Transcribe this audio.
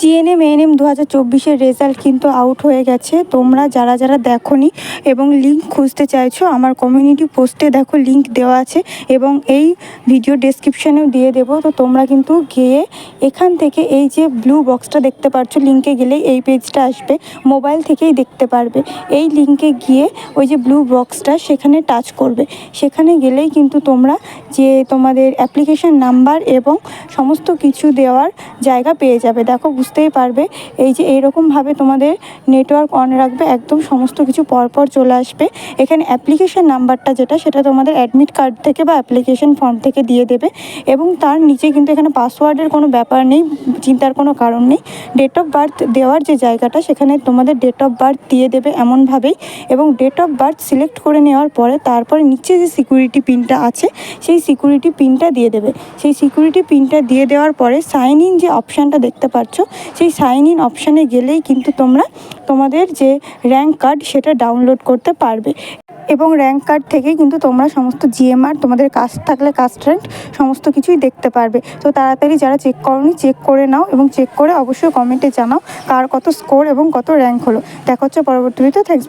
GNM, ANM দু হাজার result কিন্তু আউট হয়ে গেছে। তোমরা যারা যারা দেখোনি এবং লিঙ্ক খুঁজতে চাইছো, আমার কমিউনিটি পোস্টে দেখো লিঙ্ক দেওয়া আছে এবং এই ভিডিও ডেসক্রিপশানেও দিয়ে দেবো। তো তোমরা কিন্তু গিয়ে এখান থেকে এই যে ব্লু বক্সটা দেখতে পাচ্ছ লিঙ্কে গেলেই এই পেজটা আসবে। মোবাইল থেকেই দেখতে পারবে। এই লিঙ্কে গিয়ে ওই যে ব্লু বক্সটা সেখানে টাচ করবে। সেখানে গেলেই কিন্তু তোমরা যে তোমাদের অ্যাপ্লিকেশান নাম্বার এবং সমস্ত কিছু দেওয়ার জায়গা পেয়ে যাবে। দেখো বুঝতেই পারবে। এই যে এইরকমভাবে তোমাদের নেটওয়ার্ক অন রাখবে, একদম সমস্ত কিছু পরপর চলে আসবে। এখানে অ্যাপ্লিকেশন নাম্বারটা যেটা, সেটা তোমাদের অ্যাডমিট কার্ড থেকে বা অ্যাপ্লিকেশন ফর্ম থেকে দিয়ে দেবে এবং তার নিচে কিন্তু এখানে পাসওয়ার্ডের কোনো ব্যাপার নেই, চিন্তার কোনো কারণ নেই। ডেট অফ বার্থ দেওয়ার যে জায়গাটা, সেখানে তোমাদের ডেট অফ বার্থ দিয়ে দেবে এমনভাবেই এবং ডেট অফ বার্থ সিলেক্ট করে নেওয়ার পরে তারপরে নিচে যে সিকিউরিটি পিনটা আছে, সেই সিকিউরিটি পিনটা দিয়ে দেবে। সেই সিকিউরিটি পিনটা দিয়ে দেওয়ার পরে সাইন ইন যে অপশানটা দেখতে পাচ্ছ সেই সাইন ইন অপশানে গেলেই কিন্তু তোমরা তোমাদের যে র্যাঙ্ক কার্ড সেটা ডাউনলোড করতে পারবে। এবং র্যাঙ্ক কার্ড থেকে কিন্তু তোমরা সমস্ত জিএমআর তোমাদের কাজ থাকলে র্যাঙ্ক সমস্ত কিছুই দেখতে পারবে। তো তাড়াতাড়ি যারা চেক করনি চেক করে নাও এবং চেক করে অবশ্যই কমেন্টে জানাও কার কত স্কোর এবং কত র্যাঙ্ক হলো। দেখা হচ্ছে পরবর্তী ভিডিও থ্যাংকস